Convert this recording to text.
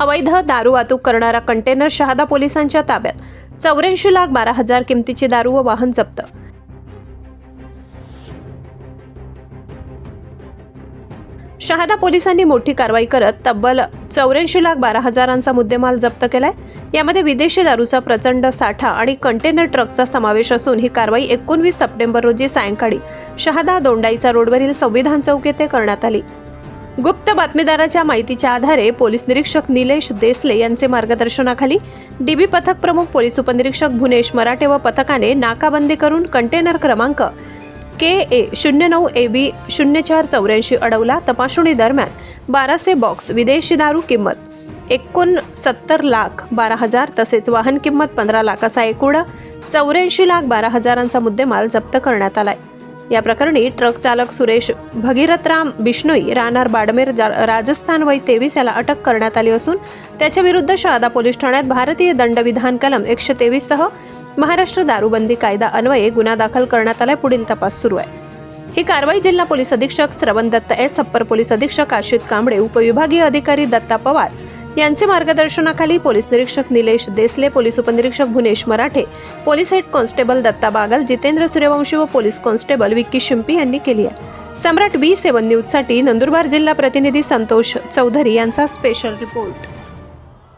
अवैध दारू वाहतूक करणारा कंटेनर शहादा पोलिसांच्या ताब्यात. चौऱ्याऐंशी लाख बारा हजार किमतीची दारू व वाहन जप्त. शहादा पोलिसांनी मोठी कारवाई करत तब्बल चौऱ्याऐंशी लाख बारा हजारांचा मुद्देमाल जप्त केलाय. यामध्ये विदेशी दारूचा प्रचंड साठा आणि कंटेनर ट्रकचा समावेश असून ही कारवाई एकोणवीस सप्टेंबर रोजी सायंकाळी शहादा दोंडाईचा रोडवरील संविधान चौक येथे करण्यात आली. गुप्त बातमीदाराच्या माहितीच्या आधारे पोलीस निरीक्षक निलेश देसले यांचे मार्गदर्शनाखाली डीबी पथक प्रमुख पोलीस उपनिरीक्षक भुनेश मराठे व पथकाने नाकाबंदी करून कंटेनर क्रमांक के ए शून्य नऊ ए बी शून्य चार चौऱ्याऐंशी अडवला तपासणी दरम्यान बाराशे बॉक्स विदेशी दारू किंमत एकोणसत्तर लाख बारा हजार तसेच वाहन किंमत पंधरा लाख असा एकूण चौऱ्याऐंशी लाख बारा हजारांचा मुद्देमाल जप्त करण्यात आलाय. या प्रकरणी ट्रक चालक सुरेश भगीरथराम बिष्णोई राहणार बाडमेर जा- राजस्थान वय तेवीस याला अटक करण्यात आली असून त्याच्या विरुद्ध शहादा पोलीस ठाण्यात भारतीय दंडविधान कलम एकशे तेवीस सह महाराष्ट्र दारूबंदी कायदा अन्वये गुन्हा दाखल करण्यात आलाय. पुढील तपास सुरू आहे. ही कारवाई जिल्हा पोलीस अधीक्षक श्रवण दत्त एस अप्पर पोलीस अधीक्षक आशित कांबळे उपविभागीय अधिकारी दत्ता पवार यांचे मार्गदर्शनाखाली पोलीस निरीक्षक निलेश देसले पोलीस उपनिरीक्षक Bhunesh Marathe police head constable Datta Bagal Jitendra Suryavanshi व पोलीस कॉन्स्टेबल विक्की शिंपी यांनी केली आहे. सम्राट बी सेवन न्यूजसाठी नंदुरबार जिल्हा प्रतिनिधी संतोष चौधरी यांचा स्पेशल रिपोर्ट